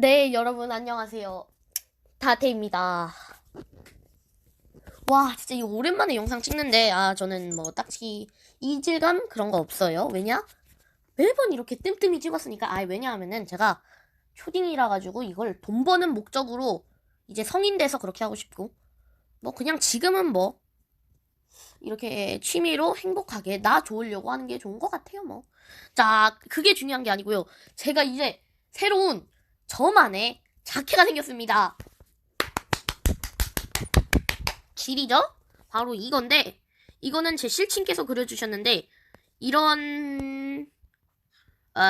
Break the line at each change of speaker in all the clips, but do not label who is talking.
네, 여러분 안녕하세요. 다태입니다. 와, 진짜 이 오랜만에 영상 찍는데 아, 저는 뭐 딱히 이질감 그런 거 없어요. 왜냐? 매번 이렇게 뜸뜸이 찍었으니까 아, 왜냐하면은 제가 초딩이라 가지고 이걸 돈 버는 목적으로 이제 성인 돼서 그렇게 하고 싶고 뭐 그냥 지금은 뭐 이렇게 취미로 행복하게 나 좋으려고 하는 게 좋은 것 같아요, 뭐. 자, 그게 중요한 게 아니고요. 제가 이제 새로운 저만의 자켓가 생겼습니다. 질이죠? 바로 이건데, 이거는 제 실친께서 그려주셨는데, 이런, 어,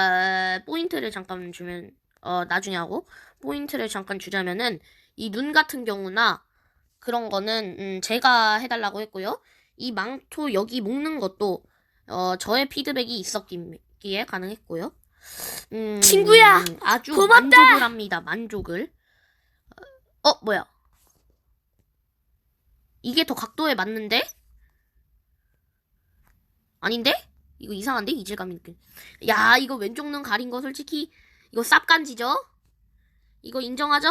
포인트를 잠깐 주면, 어, 나중에 하고, 포인트를 잠깐 주자면은, 이 눈 같은 경우나, 그런 거는, 음, 제가 해달라고 했고요. 이 망토 여기 묶는 것도, 어, 저의 피드백이 있었기에 가능했고요. 음,
친구야,
아주
고맙다!
만족을 합니다. 만족을. 어, 뭐야? 이게 더 각도에 맞는데? 아닌데? 이거 이상한데? 이질감이 느껴. 야, 이거 왼쪽 눈 가린 거 솔직히 이거 쌉간지죠? 이거 인정하죠?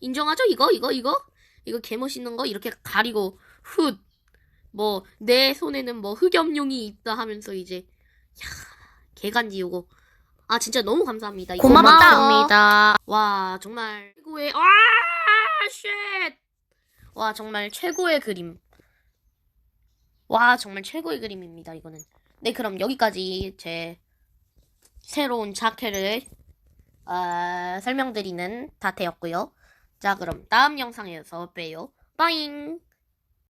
인정하죠? 이거 이거 이거 이거 개 멋있는 거 이렇게 가리고 훗. 뭐 내 손에는 뭐 흑염룡이 있다 하면서 이제 야, 개간지 요거. 아 진짜 너무 감사합니다.
고맙다.
고맙습니다. 와 정말 최고의 와 쉣. 와 정말 최고의 그림. 와 정말 최고의 그림입니다. 이거는. 네 그럼 여기까지 제 새로운 자켓을 어, 설명드리는 다태였고요. 자 그럼 다음 영상에서 봬요. 빠잉.